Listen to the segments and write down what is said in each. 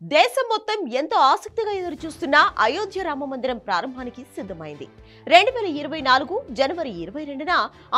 దేశం మొత్తం ఎంతో ఆసక్తిగా ఎదురుచూస్తున్న అయోధ్య రామ మందిరం ప్రారంభానికి సిద్ధమైంది. రెండు వేల ఇరవై నాలుగు జనవరి ఇరవై రెండున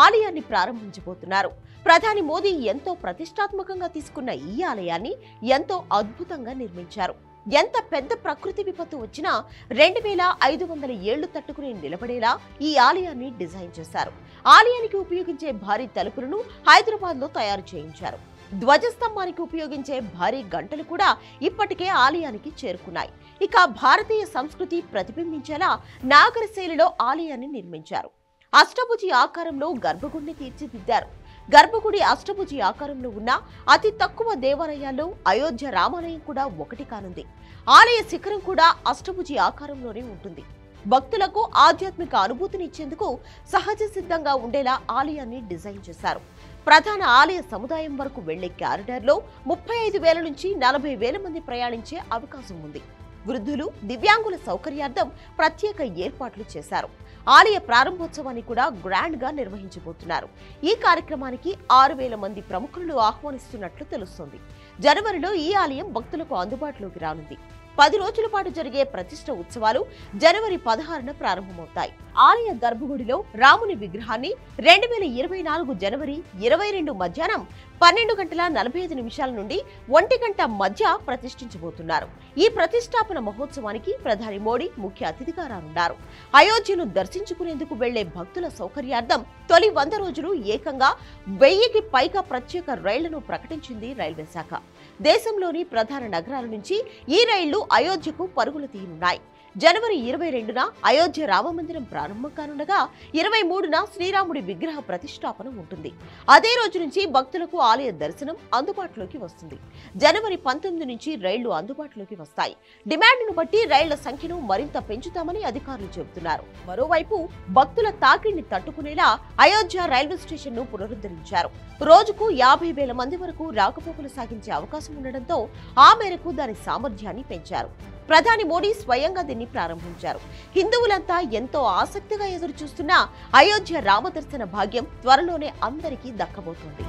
ఆలయాన్ని ప్రారంభించబోతున్నారు. ప్రధాని మోదీ ఎంతో ప్రతిష్టాత్మకంగా తీసుకున్న ఈ ఆలయాన్ని ఎంతో అద్భుతంగా నిర్మించారు. ఎంత పెద్ద ప్రకృతి విపత్తు వచ్చినా రెండు వేల ఐదు వందల ఏళ్ళు తట్టుకుని నిలబడేలా ఈ ఆలయాన్ని డిజైన్ చేశారు. ఆలయానికి ఉపయోగించే భారీ తలుపులను హైదరాబాద్లో తయారు చేయించారు. ధ్వజస్తంభానికి ఉపయోగించే భారీ గంటలు కూడా ఇప్పటికే ఆలయానికి చేరుకున్నాయి. ఇక భారతీయ సంస్కృతి ప్రతిబింబించేలా నాగరశైలిలో ఆలయాన్ని నిర్మించారు. అష్టభుజి ఆకారంలో గర్భగుడిని తీర్చిదిద్దారు. గర్భగుడి అష్టభుజి ఆకారంలో ఉన్న అతి తక్కువ దేవాలయాల్లో అయోధ్య రామాలయం కూడా ఒకటి కానుంది. ఆలయ శిఖరం కూడా అష్టభుజి ఆకారంలోనే ఉంటుంది. భక్తులకు ఆధ్యాత్మిక అనుభూతినిచ్చేందుకు సహజ సిద్ధంగా ఉండేలా ఆలయాన్ని డిజైన్ చేశారు. ప్రధాన ఆలయ సముదాయం వరకు వెళ్ళే క్యారిడర్లో ముప్పై ఐదు వేల నుంచి నలభై వేల మంది ప్రయాణించే అవకాశం ఉంది. వృద్ధులు దివ్యాంగుల సౌకర్యార్థం ప్రత్యేక ఏర్పాట్లు చేశారు. ఆలయ ప్రారంభోత్సవాన్ని కూడా గ్రాండ్గా నిర్వహించబోతున్నారు. ఈ కార్యక్రమానికి ఆరు వేల మంది ప్రముఖులను ఆహ్వానిస్తున్నట్లు తెలుస్తోంది. జనవరిలో ఈ ఆలయం భక్తులకు అందుబాటులోకి రానుంది. పది రోజుల పాటు జరిగే ప్రతిష్ట ఉత్సవాలు జనవరి పదహారున ప్రారంభమవుతాయి. ఆలయ గర్భగుడిలో రాముని విగ్రహాన్ని రెండు వేల ఇరవై నాలుగు జనవరి ఇరవై రెండు మధ్యాహ్నం పన్నెండు గంటల నలభై ఐదు నిమిషాల నుండి ఒంటి గంట మధ్య ప్రతిష్ఠించబోతున్నారు. ఈ ప్రతిష్టాపన మహోత్సవానికి ప్రధాని మోడీ ముఖ్య అతిథిగా రానున్నారు. అయోధ్యను దర్శించుకునేందుకు వెళ్ళే భక్తుల సౌకర్యార్థం తొలి వంద రోజులు ఏకంగా వెయ్యికి పైగా ప్రత్యేక రైళ్ళను ప్రకటించింది రైల్వే శాఖ. దేశంలోని ప్రధాన నగరాల నుంచి ఈ రైళ్ళు అయోధ్యకు పరుగులు తీయనున్నాయి. జనవరి ఇరవై రెండున అయోధ్య రామమందిరం ప్రారంభం కానుండగా ఇరవై మూడున శ్రీరాముడి విగ్రహ ప్రతిష్టాపన ఉంటుంది. అదే రోజు నుంచి భక్తులకు ఆలయ దర్శనం అందుబాటులోకి వస్తుంది. జనవరి పంతొమ్మిది నుంచి రైళ్ళు అందుబాటులోకి వస్తాయి. డిమాండ్ను బట్టి రైళ్ళ సంఖ్యను మరింత పెంచుతామని అధికారులు చెబుతున్నారు. మరోవైపు భక్తుల తాకిడిని తట్టుకునేలా అయోధ్య రైల్వే స్టేషన్ను పునరుద్ధరించారు. రోజుకు యాభై వేల మంది వరకు రాకపోకలు సాగించే అవకాశం ఉండడంతో ఆ మేరకు దాని సామర్థ్యాన్ని పెంచారు. ప్రధాని మోడీ స్వయంగా దీన్ని ప్రారంభించారు. హిందువులంతా ఎంతో ఆసక్తిగా ఎదురు చూస్తున్న అయోధ్య రామదర్శన భాగ్యం త్వరలోనే అందరికీ దక్కబోతోంది.